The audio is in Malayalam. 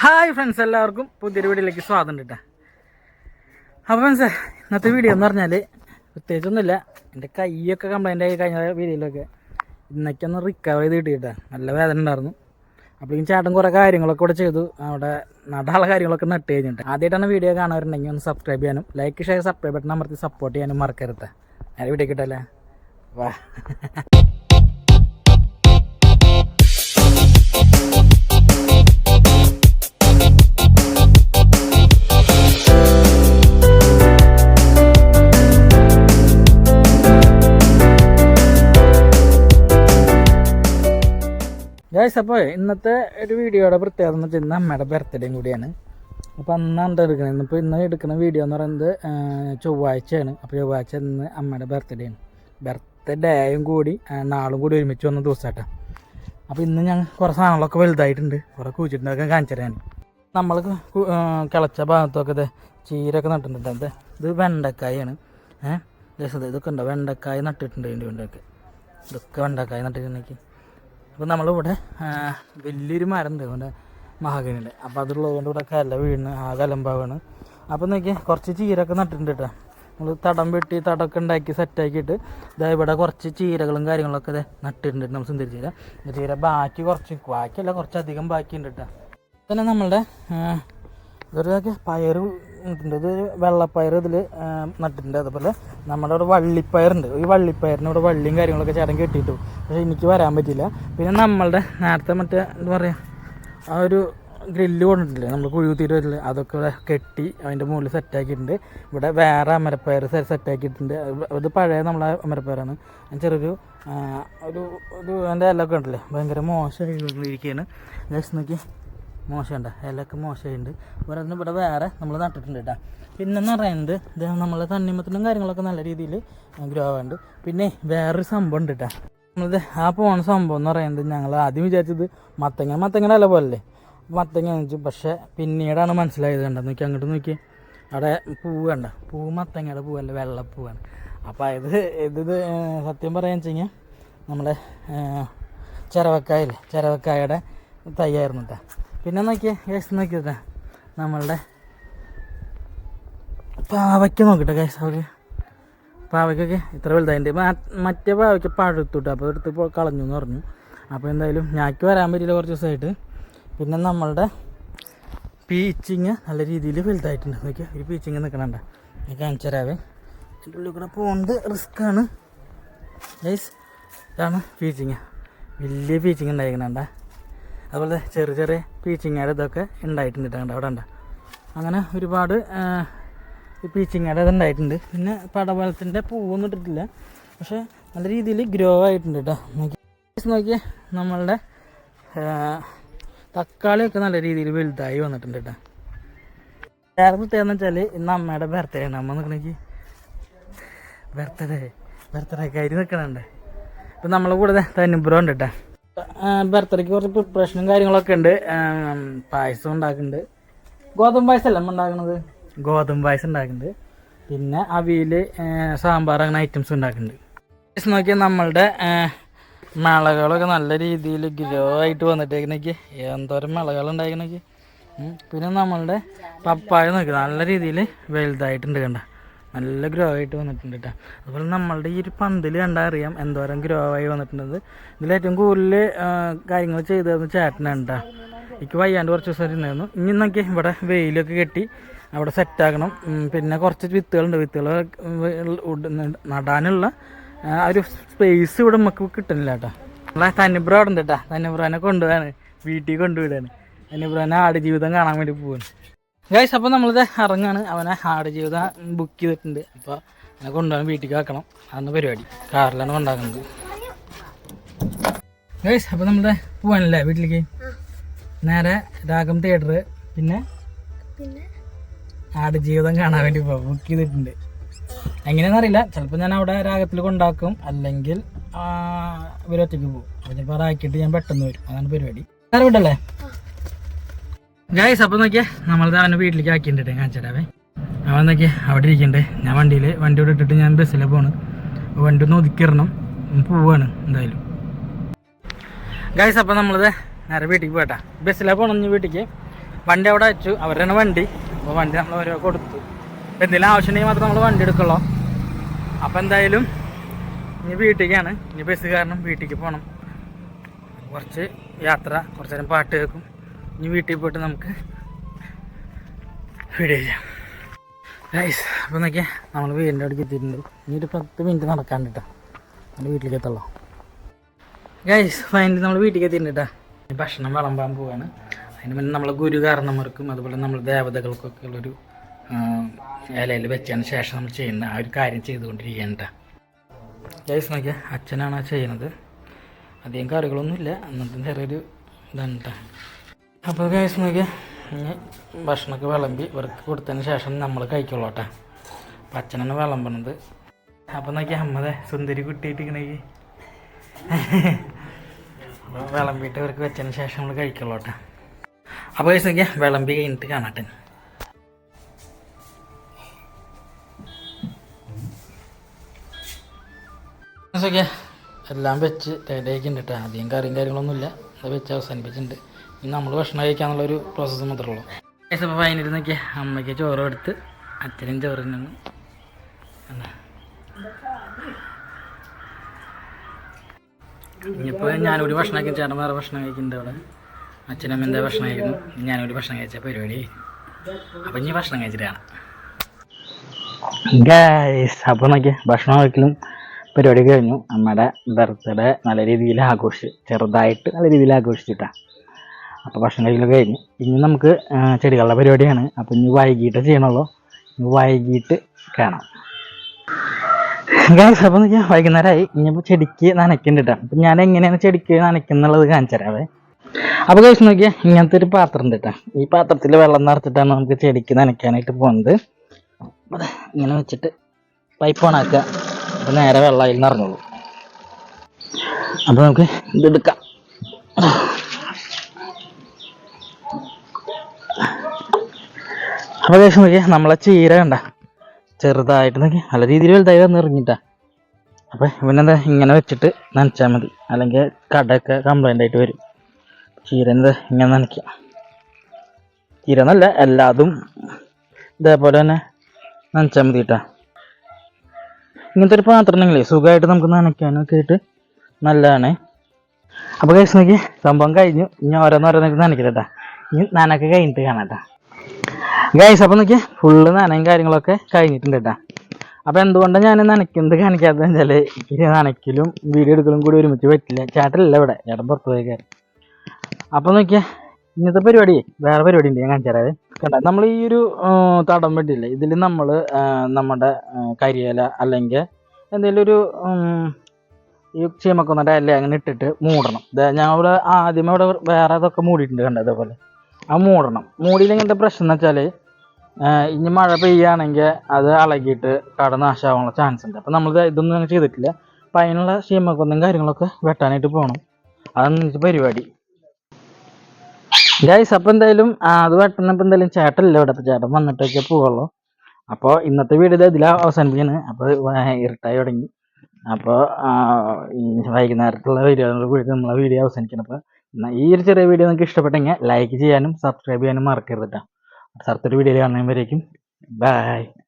ഹായ് ഫ്രണ്ട്സ് എല്ലാവർക്കും പുതിയൊരു വീഡിയോയിലേക്ക് സ്വാഗതം കേട്ടോ അപ്പോൾ ഫ്രണ്ട്സ് ഇന്നത്തെ വീഡിയോ എന്ന് പറഞ്ഞാൽ പ്രത്യേകിച്ചൊന്നുമില്ല. എന്റെ കൈയൊക്കെ കംപ്ലൈന്റ് ആയി കഴിഞ്ഞ വീഡിയോയിലൊക്കെ. ഇന്നൊക്കെ ഒന്ന് റിക്കവർ ചെയ്ത് കിട്ടിയിട്ടാ. നല്ല വേദന ഉണ്ടായിരുന്നു. അപ്പോഴേക്കും ചേട്ടൻ കുറേ കാര്യങ്ങളൊക്കെ കൂടെ ചെയ്തു. അവിടെ നടാനുള്ള കാര്യങ്ങളൊക്കെ നട്ട് കഴിഞ്ഞിട്ട്. ആദ്യമായിട്ടാണ് വീഡിയോ കാണാറുണ്ടെങ്കിൽ ഒന്ന് സബ്സ്ക്രൈബ് ചെയ്യാനും ലൈക്ക് ഷെയർ സബ്സ്ക്രൈബ് ബട്ടൺ അമർത്തി സപ്പോർട്ട് ചെയ്യാനും മറക്കരുത് ഞാൻ വീഡിയോ കിട്ടല്ലേ വാ. ഗൈസ് അപ്പോൾ ഇന്നത്തെ ഒരു വീഡിയോയുടെ പ്രത്യേകത എന്ന് വെച്ചാൽ ഇന്ന് അമ്മയുടെ ബർത്ത്ഡേയും കൂടിയാണ്. അപ്പോൾ അന്നാണ് എടുക്കുന്നത് ഇന്നിപ്പോൾ ഇന്ന് എടുക്കുന്ന വീഡിയോ എന്ന് പറയുന്നത് ചൊവ്വാഴ്ചയാണ്. അപ്പോൾ ചൊവ്വാഴ്ച ഇന്ന് അമ്മയുടെ ബർത്ത്ഡേ ആണ്. ബർത്ത്ഡേയും കൂടി നാളും കൂടി ഒരുമിച്ച് വന്ന ദിവസമായിട്ടാണ് അപ്പോൾ ഇന്ന് ഞാൻ കുറേ സാധനങ്ങളൊക്കെ വലുതായിട്ടുണ്ട്. കുറേ കുഴിച്ചിട്ടുണ്ടൊക്കെ കാണിച്ചു തരാൻ നമ്മൾ കിളച്ച ഭാഗത്തൊക്കെ ഇത് ചീരൊക്കെ നട്ടിട്ടുണ്ട്. ഇത് ഇത് വെണ്ടക്കായാണ്. ഏഹ് ഇതൊക്കെ ഉണ്ടോ? വെണ്ടക്കായ നട്ടിട്ടുണ്ട് ഇതിന്റെ കൊണ്ടൊക്കെ ഇതൊക്കെ വെണ്ടക്കായ നട്ടിട്ടുണ്ടെങ്കിൽ അപ്പോൾ നമ്മളിവിടെ വലിയൊരു മരം ഉണ്ട് ഇവിടെ മഹാഗണിയുടെ അപ്പോൾ അതുള്ളത് ഇവിടെ കല വീണ് ആ കലമ്പാവാണ്. അപ്പോൾ നോക്കിയാൽ കുറച്ച് ചീരൊക്കെ നട്ടിട്ടുണ്ട് കേട്ടോ നമ്മൾ തടം വെട്ടി തടമൊക്കെ ഉണ്ടാക്കി സെറ്റാക്കിയിട്ട് ഇതാ ഇവിടെ കുറച്ച് ചീരകളും കാര്യങ്ങളൊക്കെ നട്ടിട്ടുണ്ട് നമ്മൾ സുന്ദരി ചീര ചീര ബാക്കി കുറച്ച് ബാക്കിയല്ല കുറച്ചധികം ബാക്കിയുണ്ട് കേട്ടോ പിന്നെ നമ്മളുടെ ആ, പയറും നട്ടിട്ടുണ്ട് ഇത് വെള്ളപ്പയർ ഇതിൽ നട്ടിട്ടുണ്ട്. അതുപോലെ നമ്മുടെ അവിടെ വള്ളിപ്പയറുണ്ട്. ഈ വള്ളിപ്പയറിന് ഇവിടെ വള്ളിയും കാര്യങ്ങളൊക്കെ ചേട്ടൻ കെട്ടിയിട്ടു. പക്ഷേ എനിക്ക് വരാൻ പറ്റില്ല പിന്നെ നമ്മളുടെ നേരത്തെ മറ്റേ എന്താ പറയുക ആ ഒരു ഗ്രില്ല് കൊണ്ടിട്ടില്ലേ നമ്മൾ കുഴികുത്തിയിട്ട് വരില്ല അതൊക്കെ ഇവിടെ കെട്ടി അതിന്റെ മുകളിൽ സെറ്റാക്കിയിട്ടുണ്ട്. ഇവിടെ വേറെ അമരപ്പയർ സെറ്റാക്കിയിട്ടുണ്ട്. അത് പഴയ നമ്മളെ അമരപ്പയറാണ്. ചെറിയൊരു ഒരു ഒരു അതിന്റെ ഇലൊക്കെ ഉണ്ടല്ലേ ഭയങ്കര മോശമായിരിക്കുകയാണ് ജസ്റ്റ് നോക്കി മോശമുണ്ട്. ഇലയൊക്കെ മോശമുണ്ട് നിന്ന് ഇവിടെ വേറെ നമ്മൾ നട്ടിട്ടുണ്ട് കേട്ടോ. പിന്നെന്ന് പറയുന്നത് ഇത് നമ്മളെ തണ്ണിമത്തിനും കാര്യങ്ങളൊക്കെ നല്ല രീതിയിൽ ഗ്രോ ആവുന്നുണ്ട് പിന്നെ വേറൊരു സംഭവം ഉണ്ട് കേട്ടോ. നമ്മളിത് ആ പോണ സംഭവം എന്ന് പറയുന്നത് ഞങ്ങൾ ആദ്യം വിചാരിച്ചത് മത്തങ്ങ മത്തങ്ങയുടെ ഇല പോലെ മത്തങ്ങ വെച്ചു. പക്ഷേ പിന്നീടാണ് മനസ്സിലായത് കണ്ടത് നോക്കി അങ്ങോട്ട് നോക്കി. അവിടെ പൂവ് കണ്ട? പൂവ് മത്തങ്ങയുടെ പൂവല്ല വെള്ളപ്പൂവാണ്. അപ്പോൾ ഇത് ഇത് സത്യം പറയാന്ന് വെച്ച് കഴിഞ്ഞാൽ നമ്മുടെ ചിരവക്കായല്ലേ? ചിരവക്കായയുടെ തൈയായിരുന്നു കേട്ടോ. പിന്നെ നോക്കിയേ കേസ് നോക്കിയതാ നമ്മളുടെ പാവയ്ക്ക് നോക്കട്ടെ കേസ് അവർ പാവയ്ക്കൊക്കെ ഇത്ര വലുതായിട്ട് മറ്റേ പാവയ്ക്ക് പഴുത്തുട്ടോ അപ്പോൾ എടുത്ത് കളഞ്ഞു എന്ന് പറഞ്ഞു. അപ്പോൾ എന്തായാലും ഞാക്ക് വരാൻ പറ്റില്ല കുറച്ച് ദിവസമായിട്ട്. പിന്നെ നമ്മളുടെ പീച്ചിങ് നല്ല രീതിയിൽ വലുതായിട്ടുണ്ട്. നോക്കിയാൽ ഒരു പീച്ചിങ് നിൽക്കണണ്ട ഞാൻ കാണിച്ചു തരാവേ. എന്റെ ഉള്ളിൽ കൂടെ പോകുന്നത് റിസ്ക്കാണ് ഗൈസ് ഇതാണ് പീച്ചിങ്. വലിയ പീച്ചിങ് ഉണ്ടായിരിക്കണണ്ട. അതുപോലെ ചെറിയ ചെറിയ പീച്ചിങ്ങയുടെ ഇതൊക്കെ ഉണ്ടായിട്ടുണ്ട് അവിടെ ഉണ്ട് അങ്ങനെ ഒരുപാട് പീച്ചിങ്ങയുടെ ഇതുണ്ടായിട്ടുണ്ട് പിന്നെ പടവലത്തിന്റെ പൂവൊന്നും ഇട്ടിട്ടില്ല. പക്ഷേ നല്ല രീതിയിൽ ഗ്രോ ആയിട്ടുണ്ട് കേട്ടോ. നോക്കി നമ്മളുടെ തക്കാളിയൊക്കെ നല്ല രീതിയിൽ വലുതായി വന്നിട്ടുണ്ട് കേട്ടോ. വേറെ പ്രത്യേകത വെച്ചാൽ ഇന്ന് അമ്മയുടെ ബർത്ത്ഡേ ആണ്. അമ്മ നിൽക്കണമെങ്കിൽ ബർത്ത്ഡേ ബർത്ത്ഡേ കാര്യം നിൽക്കണുണ്ട് ഇപ്പം നമ്മളെ കൂടെ തന്നിബ്രോ ഉണ്ട് കേട്ടോ. ബർത്ത്ഡേക്ക് കുറച്ച് പ്രിപ്പറേഷനും കാര്യങ്ങളൊക്കെ ഉണ്ട്. പായസം ഉണ്ടാക്കുന്നുണ്ട്. ഗോതമ്പ് പായസമല്ല നമ്മൾ ഉണ്ടാക്കുന്നത് ഗോതമ്പ് പായസം ഉണ്ടാക്കുന്നുണ്ട്. പിന്നെ അവിയൽ സാമ്പാർ അങ്ങനെ ഐറ്റംസ് ഉണ്ടാക്കുന്നുണ്ട്. പായസം നോക്കിയാൽ നമ്മളുടെ മിളകളൊക്കെ നല്ല രീതിയിൽ ഗ്രോ ആയിട്ട് വന്നിട്ടേക്കണേക്ക് എന്തോരം മിളകൾ ഉണ്ടാക്കണേക്ക് പിന്നെ നമ്മളുടെ പപ്പായ നോക്കി നല്ല രീതിയിൽ വലുതായിട്ടുണ്ട് കണ്ട. നല്ല ഗ്രോ ആയിട്ട് വന്നിട്ടുണ്ട് കേട്ടോ അതുപോലെ നമ്മളുടെ ഈ ഒരു പന്തിൽ കണ്ടാൽ അറിയാം എന്തോരം ഗ്രോ ആയി വന്നിട്ടുണ്ട് ഇതിൽ ഏറ്റവും കൂടുതൽ കാര്യങ്ങൾ ചെയ്തതെന്ന് ചേട്ടനാണ് കേട്ടോ എനിക്ക് വയ്യാണ്ട് കുറച്ച് ദിവസം ഇരുന്നായിരുന്നു ഇനി നോക്കി ഇവിടെ വെയിലൊക്കെ കെട്ടി അവിടെ സെറ്റാക്കണം പിന്നെ കുറച്ച് വിത്തുകളുണ്ട്. വിത്തുകൾ നടാനുള്ള ആ ഒരു സ്പേസ് ഇവിടെ നമുക്ക് കിട്ടുന്നില്ല കേട്ടോ നമ്മളെ തന്നിബ്ര അവിടെ ഉണ്ട് കേട്ടോ തന്നിബ്രാനെ കൊണ്ടുപോകാണ് വീട്ടിൽ കൊണ്ടുവിടാണ് തന്നിബ്രാനെ ആടുജീവിതം കാണാൻ വേണ്ടി പോവാണ്. ഗൈസ് അപ്പോൾ നമ്മളിത് ഇറങ്ങാണ് അവനെ ആടുജീവിതം ബുക്ക് ചെയ്തിട്ടുണ്ട്. അപ്പോൾ അവനെ കൊണ്ടുപോകാൻ വീട്ടിലേക്ക് ആക്കണം അതാണ് പരിപാടി. കാറിലാണ് കൊണ്ടാക്കുന്നത് ഗൈസ് അപ്പോൾ നമ്മളിത് പോകാനല്ലേ വീട്ടിലേക്ക്? നേരെ രാഗം തിയേറ്റർ പിന്നെ ആട് ജീവിതം കാണാൻ വേണ്ടി ബുക്ക് ചെയ്തിട്ടുണ്ട്. എങ്ങനെയാണെന്ന് അറിയില്ല. ചിലപ്പോൾ ഞാൻ അവിടെ രാഗത്തിൽ കൊണ്ടാക്കും. അല്ലെങ്കിൽ ഇവരൊറ്റയ്ക്ക് പോകും. അപ്പോൾ ചിലപ്പോൾ അതാക്കിയിട്ട് ഞാൻ പെട്ടെന്ന് വരും. അതാണ് പരിപാടി. വേറെ വിട്ടല്ലേ ഗായ്സ് അപ്പം നോക്കിയാൽ നമ്മളത് അവന്റെ വീട്ടിലേക്ക് ആക്കിയിട്ടുണ്ട് കാണിച്ചാലേ അവൻ നോക്കി അവിടെ ഇരിക്കണ്ടേ. ഞാൻ വണ്ടിയിൽ വണ്ടി ഇവിടെ ഇട്ടിട്ട് ഞാൻ ബസ്സിലെ പോണ്. വണ്ടി ഒന്ന് ഒതുക്കിയിടണം. പോവാണ് എന്തായാലും. ഗായ്സ് അപ്പം നമ്മളത് നേരെ വീട്ടിലേക്ക് പോയിട്ടാ. ബസ്സിലെ പോകണം വീട്ടിലേക്ക് വണ്ടി അവിടെ വെച്ചു അവരുടെ വണ്ടി. അപ്പോൾ വണ്ടി നമ്മൾ ഓരോ കൊടുത്തു. എന്തെങ്കിലും ആവശ്യമുണ്ടെങ്കിൽ മാത്രം നമ്മൾ വണ്ടി എടുക്കുള്ളൂ. അപ്പോൾ എന്തായാലും ഇനി വീട്ടിലേക്കാണ്. ഇനി ബസ് കാരണം വീട്ടിലേക്ക് പോകണം കുറച്ച് യാത്ര കുറച്ച് നേരം പാട്ട് കേൾക്കും. ഇനി വീട്ടിൽ പോയിട്ട് നമുക്ക് വീഡിയോ ചെയ്യാം. ഗൈസ് അപ്പോൾ നോക്കിയാൽ നമ്മൾ വീടിന്റെ അടുത്ത് എത്തിയിട്ടുണ്ട്. ഇനി ഒരു പത്ത് മിനിറ്റ് നടക്കാണ്ട് നമ്മൾ വീട്ടിലേക്ക് എത്തുള്ളൂ ഗൈസ് ഫൈനലി നമ്മൾ വീട്ടിലേക്ക് എത്തിയിട്ടുണ്ട് കേട്ടോ ഭക്ഷണം വിളമ്പാൻ പോവാണ്. അതിന് മുന്നേ നമ്മളെ ഗുരു കാരണവർക്കും അതുപോലെ നമ്മൾ ദേവതകൾക്കൊക്കെ ഉള്ളൊരു ഇലയിൽ വെച്ചതിന് ശേഷം നമ്മൾ ചെയ്യുന്ന ആ ഒരു കാര്യം ചെയ്തുകൊണ്ടിരിക്കുകയാണ് ഗൈസ് നോക്കിയാൽ അച്ഛനാണ് ചെയ്യുന്നത്. അധികം കറികളൊന്നുമില്ല അന്നത്തെ ചെറിയൊരു ഇതാണ് കേട്ടോ അപ്പോൾ ഗ്യാസ് നോക്കിയാൽ ഇനി ഭക്ഷണമൊക്കെ വിളമ്പി ഇവർക്ക് കൊടുത്തതിന് ശേഷം നമ്മൾ കഴിക്കുള്ളൂ കേട്ടോ. അപ്പം വിളമ്പണത് അപ്പം നോക്കിയാൽ അമ്മതെ സുന്ദരി കുട്ടിയിട്ടിങ്ങനെ അപ്പോൾ വിളമ്പിയിട്ട് ഇവർക്ക് വെച്ചതിന് ശേഷം നമ്മൾ കഴിക്കുള്ളൂ കേട്ടോ. അപ്പോൾ ഗ്യാസ് നോക്കിയാൽ വിളമ്പി കഴിഞ്ഞിട്ട് കാണട്ടെ. എല്ലാം വെച്ച് റെഡിയാക്കിയിട്ടുണ്ട് കേട്ടോ. അധികം കറിയും കാര്യങ്ങളൊന്നുമില്ല. അത് വെച്ച് അവസാനിപ്പിച്ചിട്ടുണ്ട് ഇനി നമ്മൾ ഭക്ഷണം കഴിക്കാന്നുള്ളൊരു പ്രോസസ്സ് മാത്രമേ ഉള്ളൂ. അപ്പോൾ ഫൈനൽ നോക്കിയാൽ അമ്മയ്ക്ക് ചോറ് എടുത്ത് അച്ഛനും ചോറ് തന്നെയാണ്. ഇനിയിപ്പോൾ ഞാനൊരു ഭക്ഷണം കഴിക്കും ചേട്ടൻ വേറെ ഭക്ഷണം കഴിക്കുന്നുണ്ട് അവിടെ. അച്ഛനും എന്താ ഭക്ഷണം കഴിക്കുന്നു? ഞാനൊരു ഭക്ഷണം കഴിച്ച പരിപാടി. അപ്പം ഇനി ഭക്ഷണം കഴിച്ചിട്ടാണ് അപ്പോൾ നോക്കിയാൽ ഭക്ഷണം കഴിക്കലും പരിപാടി കഴിഞ്ഞു. അമ്മയുടെ ബർത്ത്ഡേ നല്ല രീതിയിൽ ആഘോഷിച്ച് ചെറുതായിട്ട് നല്ല രീതിയിൽ ആഘോഷിച്ചിട്ടാണ് അപ്പോൾ ഭക്ഷണം കഴിക്കൽ കഴിഞ്ഞു. ഇനി നമുക്ക് ചെടികളുടെ പരിപാടിയാണ്. അപ്പോൾ ഇനി വൈകിട്ട് ചെയ്യണമല്ലോ ഇനി വൈകിട്ട് കാണാം. ഗൈസ് അപ്പോൾ നോക്കിയാൽ വൈകുന്നേരമായി ഇനിയിപ്പോൾ ചെടിക്ക് നനയ്ക്കുന്നുണ്ട് അപ്പം ഞാൻ എങ്ങനെയാണ് ചെടിക്ക് നനയ്ക്കുന്നുള്ളത് കാണിച്ചു തരാവേ അപ്പോൾ ഗൈസ് നോക്കിയാൽ ഇങ്ങനത്തെ ഒരു പാത്രം ഉണ്ട് ഈ പാത്രത്തിൽ വെള്ളം നിറച്ചിട്ടാണ് നമുക്ക് ചെടിക്ക് നനയ്ക്കാനായിട്ട് പോകുന്നത് ഇങ്ങനെ വെച്ചിട്ട് പൈപ്പ് ഓണാക്കുക അപ്പോൾ നേരെ വെള്ളം അതിൽ നിറഞ്ഞോളൂ അപ്പോൾ നമുക്ക് ഇതെടുക്കാം അപ്പോൾ ശേഷം നോക്കിയാൽ നമ്മളെ ചീര കണ്ട. ചെറുതായിട്ട് നോക്കി നല്ല രീതിയിൽ വലുതായി വന്ന് ഇറങ്ങിട്ടാ അപ്പോൾ ഇവനെന്താ ഇങ്ങനെ വെച്ചിട്ട് നനച്ചാൽ മതി. അല്ലെങ്കിൽ കടയൊക്കെ കംപ്ലൈന്റ് ആയിട്ട് വരും. ചീര എന്താ ഇങ്ങനെ നനയ്ക്കുക ചീര എന്നല്ല എല്ലാതും ഇതേപോലെ തന്നെ നനച്ചാൽ മതി കേട്ടോ ഇങ്ങനത്തെ ഒരു പാത്രം സുഖമായിട്ട് നമുക്ക് നനയ്ക്കാനൊക്കെ ആയിട്ട് നല്ലതാണ്. അപ്പോൾ കഴിച്ച് നോക്കി സംഭവം കഴിഞ്ഞു. ഇനി ഓരോന്നോരോന്നൊക്കെ നനയ്ക്കട്ടാ ഇനി നനക്ക് കഴിഞ്ഞിട്ട് കാണാട്ടാ. ഗൈസ് അപ്പോൾ നോക്കിയാൽ ഫുള്ള് നനയും കാര്യങ്ങളൊക്കെ കഴിഞ്ഞിട്ടുണ്ട് അപ്പൊ എന്തുകൊണ്ടാണ് ഞാൻ നനയ്ക്കുന്നത് കാണിക്കാത്തത് വെച്ചാൽ ഇനി നനയ്ക്കലും വീഡിയോ എടുക്കലും കൂടി ഒരുമിച്ച് പറ്റില്ല. ചേട്ടനില്ല ഇവിടെ. ചേട്ടൻ പുറത്ത് പോയി കയറി അപ്പോൾ നോക്കിയാൽ ഇന്നത്തെ പരിപാടി വേറെ പരിപാടി ഉണ്ട് ഞാൻ കാണിച്ചു കണ്ട നമ്മൾ ഈ ഒരു തടം വെട്ടില്ലേ ഇതിൽ നമ്മൾ നമ്മുടെ കരിയില അല്ലെങ്കിൽ എന്തെങ്കിലും ഒരു ഈ ചീമക്കൊന്നന്റെ ഇല അങ്ങനെ ഇട്ടിട്ട് മൂടണം. ഞാൻ ഇവിടെ ആദ്യമേ ഇവിടെ വേറെ ഇതൊക്കെ മൂടിയിട്ടുണ്ട് കണ്ട അതേപോലെ ആ മൂടണം. മൂടിയില്ലെങ്കിൽ പ്രശ്നം എന്ന് വെച്ചാൽ ഇനി മഴ പെയ്യുകയാണെങ്കിൽ അത് ഇളകിയിട്ട് കട നാശമാവാനുള്ള ചാൻസ് ഉണ്ട്. അപ്പം നമ്മൾ ഇതൊന്നും ചെയ്തിട്ടില്ല. അപ്പം അതിനുള്ള ചീമക്കൊന്നും കാര്യങ്ങളൊക്കെ വെട്ടാനായിട്ട് പോകണം അതാണ് പരിപാടി. ഗൈസ് അപ്പം എന്തായാലും അത് വെട്ടണപ്പോൾ എന്തായാലും ചേട്ടനില്ല ഇവിടെ. അപ്പോൾ ചേട്ടൻ വന്നിട്ടൊക്കെ പോവുള്ളൂ. അപ്പോൾ ഇന്നത്തെ വീഡിയോ ഇതിൽ അവസാനിപ്പിക്കുന്നത് അപ്പോൾ ഇരുട്ടായി തുടങ്ങി. അപ്പോൾ വൈകുന്നേരത്തുള്ള വീഡിയോയോട് കൂടി നമ്മളെ വീഡിയോ അവസാനിക്കണം. അപ്പോൾ ഈ ഒരു ചെറിയ വീഡിയോ നിങ്ങൾക്ക് ഇഷ്ടപ്പെട്ടെങ്കിൽ ലൈക്ക് ചെയ്യാനും സബ്സ്ക്രൈബ് ചെയ്യാനും മറക്കരുത് കേട്ടോ അടുത്തൊരു വീഡിയോയിൽ കാണുന്നവരേക്കും ബൈ